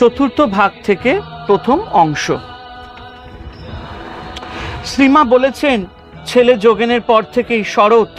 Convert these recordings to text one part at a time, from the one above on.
চতুর্থ ভাগ থেকে প্রথম অংশ। শ্রীমা বলেছেন, ছেলে যোগেনের পর থেকেই শরৎ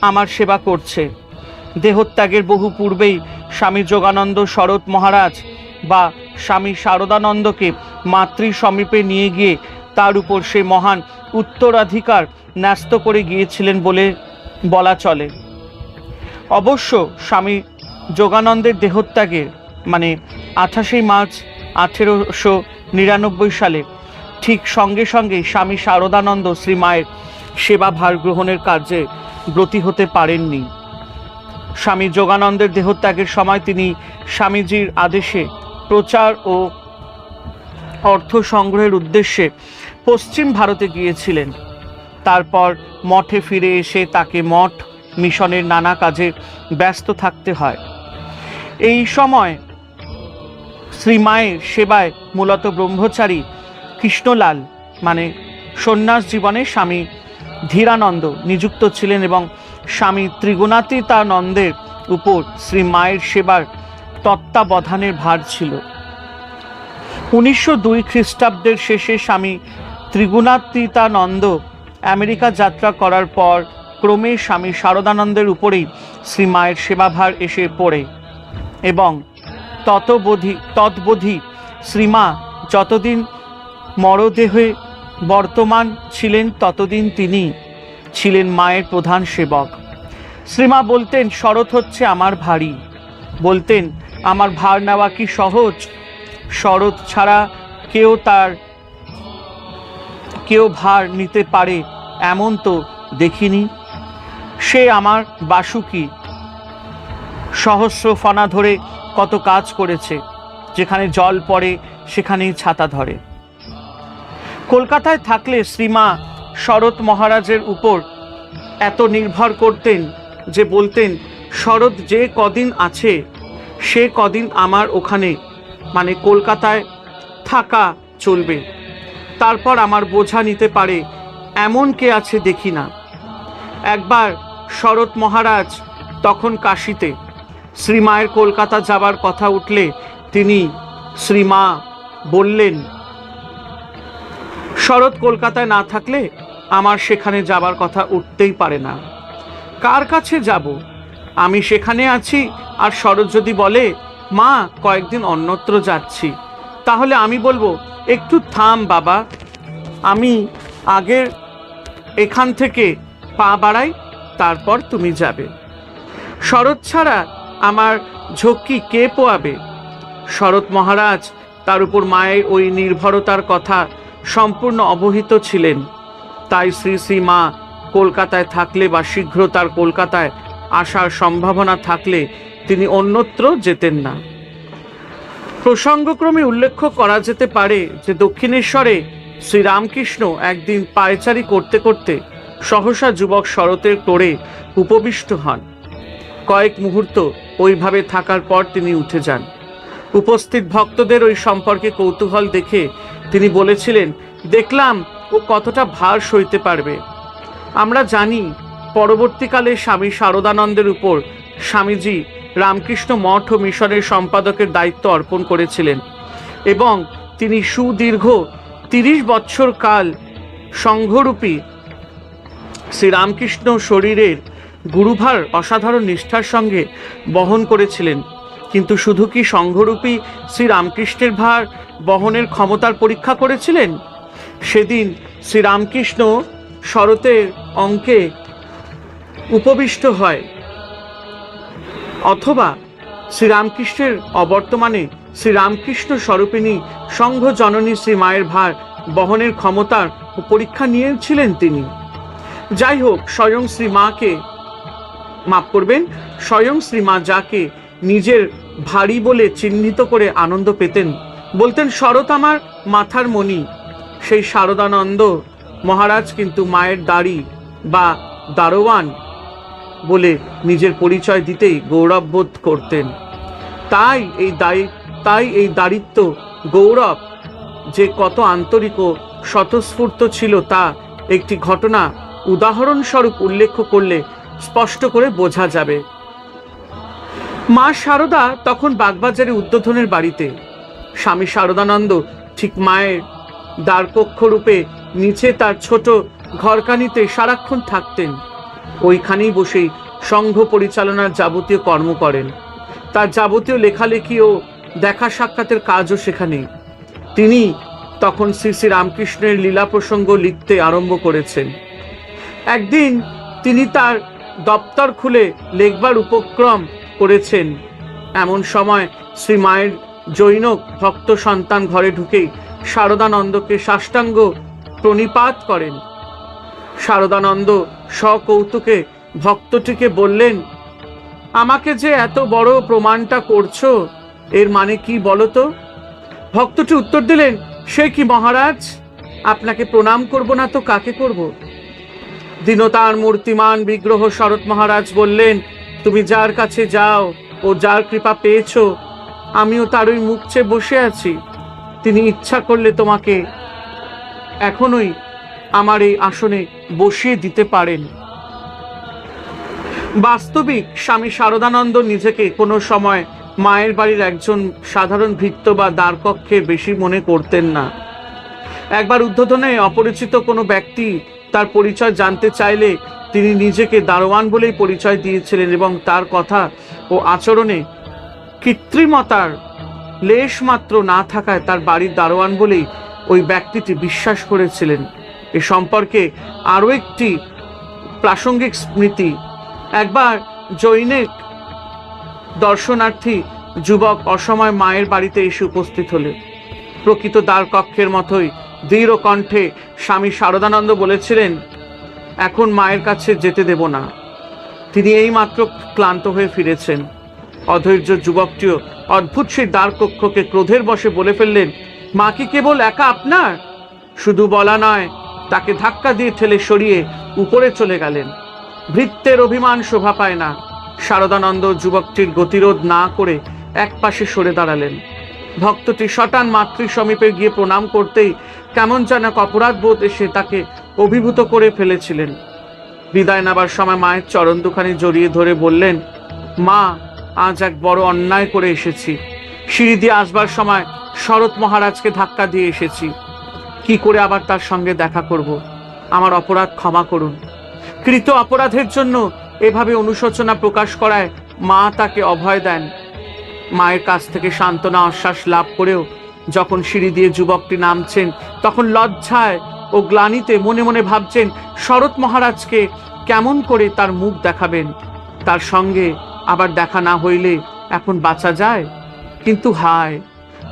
আমার সেবা করছে। দেহত্যাগের বহু পূর্বেই স্বামী যোগানন্দ শরৎ মহারাজ বা স্বামী শারদানন্দকে মাতৃ সমীপে নিয়ে গিয়ে তার উপর সে মহান উত্তরাধিকার ন্যস্ত করে গিয়েছিলেন বলে বলা চলে। অবশ্য স্বামী যোগানন্দের দেহত্যাগের মানে আঠাশে মার্চ আঠেরোশো নিরানব্বই সালে ঠিক সঙ্গে সঙ্গে স্বামী শারদানন্দ শ্রী মায়ের সেবা ভার গ্রহণের কার্যে ব্রতী হতে পারেননি। স্বামী যোগানন্দের দেহত্যাগের সময় তিনি স্বামীজির আদেশে প্রচার ও অর্থ সংগ্রহের উদ্দেশ্যে পশ্চিম ভারতে গিয়েছিলেন। তারপর মঠে ফিরে এসে তাকে মঠ, মিশনের নানা কাজে ব্যস্ত থাকতে হয়। এই সময় শ্রীমায়ের সেবায় মূলত ব্রহ্মচারী কৃষ্ণলাল মানে সন্ন্যাস জীবনে স্বামী ধীরানন্দ নিযুক্ত ছিলেন এবং স্বামী ত্রিগুণাতীতানন্দের উপর শ্রী মায়ের সেবার তত্ত্বাবধানের ভার ছিল। উনিশশো দুই খ্রিস্টাব্দের শেষে স্বামী ত্রিগুণাতীতানন্দ আমেরিকা যাত্রা করার পর ক্রমে স্বামী শারদানন্দের উপরেই শ্রী মায়ের সেবাভার এসে পড়ে এবং ততবোধি তৎবোধি শ্রীমা যতদিন মরদেহে বর্তমান ছিলেন, ততদিন তিনি ছিলেন মায়ের প্রধান সেবক। শ্রীমা বলতেন, শরৎ হচ্ছে আমার ভারী। বলতেন, আমার ভার নেওয়া কি সহজ? শরৎ ছাড়া কেউ তার, কেউ ভার নিতে পারে এমন তো দেখিনি। সে আমার বাসুকি। সহস্র ফনা ধরে কত কাজ করেছে, যেখানে জল পড়ে সেখানেই ছাতা ধরে। কলকাতায় থাকলে শ্রীমা শরৎ মহারাজের উপর এত নির্ভর করতেন যে বলতেন, শরৎ যে কদিন আছে, সে কদিন আমার ওখানে মানে কলকাতায় থাকা চলবে। তারপর আমার বোঝা নিতে পারে, এমন কে আছে দেখি না। একবার শরৎ মহারাজ তখন কাশিতে শ্রীমায়ের কলকাতা যাবার কথা উঠলে তিনি শ্রীমা বললেন, শরৎ কলকাতায় না থাকলে আমার সেখানে যাবার কথা উঠতেই পারে না। কার কাছে যাব? আমি সেখানে আছি আর শরৎ যদি বলে, মা, কয়েকদিন অন্যত্র যাচ্ছি। তাহলে আমি বলব, একটু থাম বাবা। আমি আগের এখান থেকে পা বাড়াই, তারপর তুমি যাবে। শরৎ ছাড়া আমার ঝক্কি কে পোয়াবে? শরৎ মহারাজ তার উপর মায়ের ওই নির্ভরতার কথা সম্পূর্ণ অবহিত ছিলেন। তাই শ্রী শ্রী মা কলকাতায় থাকলে বা শীঘ্র তার কলকাতায় আসার সম্ভাবনা থাকলে তিনি অন্যত্র যেতেন না। প্রসঙ্গক্রমে উল্লেখ করা যেতে পারে যে দক্ষিণেশ্বরে শ্রীরামকৃষ্ণ একদিন পায়চারি করতে করতে সহসা যুবক শরতের তোড়ে উপবিষ্ট হন। কয়েক মুহূর্ত ওইভাবে থাকার পর তিনি উঠে যান। উপস্থিত ভক্তদের ওই সম্পর্কে কৌতূহল দেখে তিনি বলেছিলেন, দেখলাম ও কতটা ভার সইতে পারবে। আমরা জানি পরবর্তীকালে স্বামী শারদানন্দের উপর স্বামীজি রামকৃষ্ণ মঠ ও মিশনের সম্পাদকের দায়িত্ব অর্পণ করেছিলেন এবং তিনি সুদীর্ঘ তিরিশ বৎসর কাল সংঘরূপী শ্রীরামকৃষ্ণ শরীরের গুরুভার অসাধারণ নিষ্ঠার সঙ্গে বহন করেছিলেন। কিন্তু শুধু কি সংঘরূপী শ্রীরামকৃষ্ণের ভার বহনের ক্ষমতার পরীক্ষা করেছিলেন? সেদিন শ্রীরামকৃষ্ণ শরতের অঙ্কে উপবিষ্ট হয়। অথবা শ্রীরামকৃষ্ণের অবর্তমানে শ্রীরামকৃষ্ণ স্বরূপিণী সংঘ জননী শ্রী মায়ের ভার বহনের ক্ষমতার পরীক্ষা নিয়েছিলেন তিনি। যাই হোক, স্বয়ং শ্রী মাকে মাফ করবেন, স্বয়ং শ্রীমা যাকে নিজের ভারী বলে চিহ্নিত করে আনন্দ পেতেন, বলতেন, শরৎ আমার মাথার মণি। সেই শারদানন্দ মহারাজ কিন্তু মায়ের দাড়ি বা দারোয়ান বলে নিজের পরিচয় দিতেই গৌরববোধ করতেন। তাই এই দায়ী, তাই এই দারিত্ব গৌরব যে কত আন্তরিক ও স্বতঃস্ফূর্ত ছিল তা একটি ঘটনা উদাহরণস্বরূপ উল্লেখ করলে স্পষ্ট করে বোঝা যাবে। মা শারদা তখন বাগবাজারে উদ্বোধনের বাড়িতে। স্বামী শারদানন্দ ঠিক মায়ের দ্বারকক্ষ রূপে নিচে তার ছোট ঘরকানিতে সারাক্ষণ থাকতেন। ওইখানেই বসেই সংঘ পরিচালনার যাবতীয় কর্ম করেন। তার যাবতীয় লেখালেখি ও দেখা সাক্ষাতের কাজও সেখানে। তিনি তখন শ্রী শ্রী রামকৃষ্ণের লীলা প্রসঙ্গ লিখতে আরম্ভ করেছেন। একদিন তিনি তার দপ্তর খুলে লেখবার উপক্রম করেছেন। এমন সময় শ্রী মায়ের জৈনক ভক্ত সন্তান ঘরে ঢুকেই শারদানন্দকে সাষ্টাঙ্গ প্রণিপাত করেন। শারদানন্দ সকৌতুকে ভক্তটিকে বললেন, আমাকে যে এত বড় প্রমাণটা করছ, এর মানে কি বলো তো ভক্তটি উত্তর দিলেন, সে কি মহারাজ? আপনাকে প্রণাম করব না তো কাকে করব? দীনতার মূর্তিমান বিগ্রহ শরৎ মহারাজ বললেন, তুমি যার কাছে যাও ও যার কৃপা পেয়েছ, আমিও তারই মুখ চেয়ে বসে আছি। তিনি ইচ্ছা করলে তোমাকে এখনোই আমার এই আসনে বসিয়ে দিতে পারেন। বাস্তবিক স্বামী শারদানন্দ নিজেকে কোনো সময় মায়ের বাড়ির একজন সাধারণ ভৃত্য বা দ্বারকক্ষে বেশি মনে করতেন না। একবার উদ্বোধনে অপরিচিত কোনো ব্যক্তি তার পরিচয় জানতে চাইলে তিনি নিজেকে দারোয়ান বলেই পরিচয় দিয়েছিলেন এবং তার কথা ও আচরণে কৃত্রিমতার লেশ মাত্র না থাকায় তার বাড়ির দারোয়ান বলেই ওই ব্যক্তিটি বিশ্বাস করেছিলেন। এ সম্পর্কে আরও একটি প্রাসঙ্গিক স্মৃতি। একবার জৈনিক দর্শনার্থী যুবক অসময় মায়ের বাড়িতে এসে উপস্থিত হলে প্রকৃত দ্বার কক্ষের মতোই দৃঢ় কণ্ঠে স্বামী শারদানন্দ বলেছিলেন, এখন মায়ের কাছে যেতে দেব না। তিনি এইমাত্র ক্লান্ত হয়ে ফিরেছেন। অধৈর্য যুবকটিও অদ্ভুত সেই দ্বার কক্ষকে ক্রোধের বশে বলে ফেললেন, মা কি কেবল একা আপনার? শুধু বলা নয়, তাকে ধাক্কা দিয়ে ঠেলে সরিয়ে উপরে চলে গেলেন। ভৃত্যের অভিমান শোভা পায় না। শারদানন্দ যুবকটির গতিরোধ না করে এক পাশে সরে দাঁড়ালেন। ভক্তটি শটান মাতৃ সমীপে গিয়ে প্রণাম করতেই কেমন যেন এক অপরাধ বোধ এসে তাকে অভিভূত করে ফেলেছিলেন। বিদায় নেবার সময় মায়ের চরণ দুখানি জড়িয়ে ধরে বললেন, মা, আজ এক বড় অন্যায় করে এসেছি। সিঁড়ি দিয়ে আসবার সময় শরৎ মহারাজকে ধাক্কা দিয়ে এসেছি। কি করে আবার তার সঙ্গে দেখা করব? আমার অপরাধ ক্ষমা করুন। কৃত অপরাধের জন্য এভাবে অনুশোচনা প্রকাশ করায় মা তাকে অভয় দেন। মায়ের কাছ থেকে সান্ত্বনা আশ্বাস লাভ করেও যখন সিঁড়ি দিয়ে যুবকটি নামছেন, তখন লজ্জায় ও গ্লানিতে মনে মনে ভাবছেন, শরৎ মহারাজকে কেমন করে তার মুখ দেখাবেন? তার সঙ্গে আবার দেখা না হইলে এখন বাঁচা যায়? কিন্তু হায়,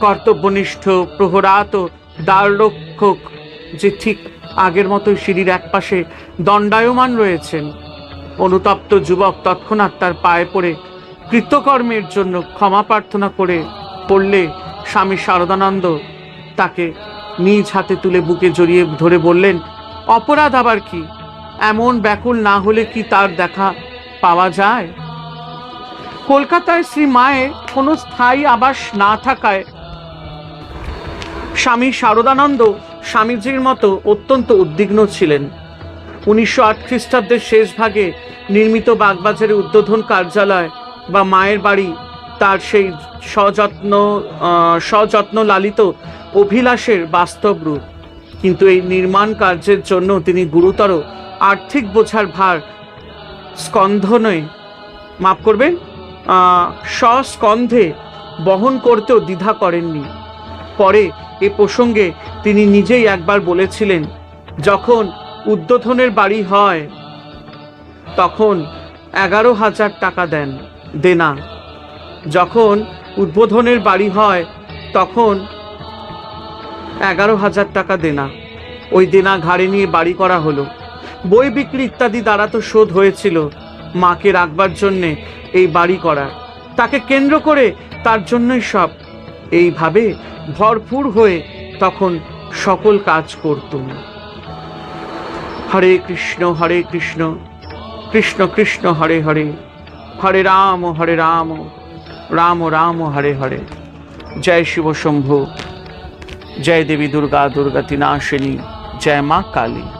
কর্তব্যনিষ্ঠ, প্রহরাত, দ্বাররক্ষক যে ঠিক আগের মতোই সিঁড়ির একপাশে দণ্ডায়মান রয়েছেন। অনুতপ্ত যুবক তৎক্ষণাৎ তার পায়ে পড়ে কৃতকর্মের জন্য ক্ষমা প্রার্থনা করে পড়লে স্বামী শারদানন্দ তাকে নিজ হাতে তুলে বুকে জড়িয়ে ধরে বললেন, অপরাধ আবার কি? এমন ব্যাকুল না হলে কি তার দেখা পাওয়া যায়? কলকাতায় শ্রী মায়ের কোনো স্থায়ী আবাস না থাকায় স্বামী শারদানন্দ স্বামীজির মতো অত্যন্ত উদ্বিগ্ন ছিলেন। উনিশশো আট খ্রিস্টাব্দের শেষ ভাগে নির্মিত বাগবাজারের উদ্বোধন কার্যালয় বা মায়ের বাড়ি তার সেই সযত্ন সযত্ন লালিত অভিলাষের বাস্তব রূপ। কিন্তু এই নির্মাণ কার্যের জন্য তিনি গুরুতর আর্থিক বোঝার ভার স্কন্ধনয় মাফ করবেন আহ, সস্কন্ধে বহন করতেও দ্বিধা করেননি। পরে এ প্রসঙ্গে তিনি নিজেই একবার বলেছিলেন যখন উদ্বোধনের বাড়ি হয় তখন এগারো হাজার টাকা দেন। দেনা। যখন উদ্বোধনের বাড়ি হয়, তখন এগারো হাজার টাকা দেনা। ওই দেনা ঘাড়ে নিয়ে বাড়ি করা হলো। বই বিক্রি ইত্যাদি দ্বারা তো শোধ হয়েছিল মাকে রাখবার জন্যে এই বাড়ি করা। তাকে কেন্দ্র করে তার জন্যই সব। এইভাবে ভরপুর হয়ে তখন সকল কাজ করতুম হরে কৃষ্ণ হরে কৃষ্ণ কৃষ্ণ কৃষ্ণ, হরে হরে। হরে রাম হরে রাম। রাম রাম, হরে হরে। জয় শিব শম্ভু। জয় দেবী দুর্গা দুর্গা তিনাশিনী। জয় মা কালী।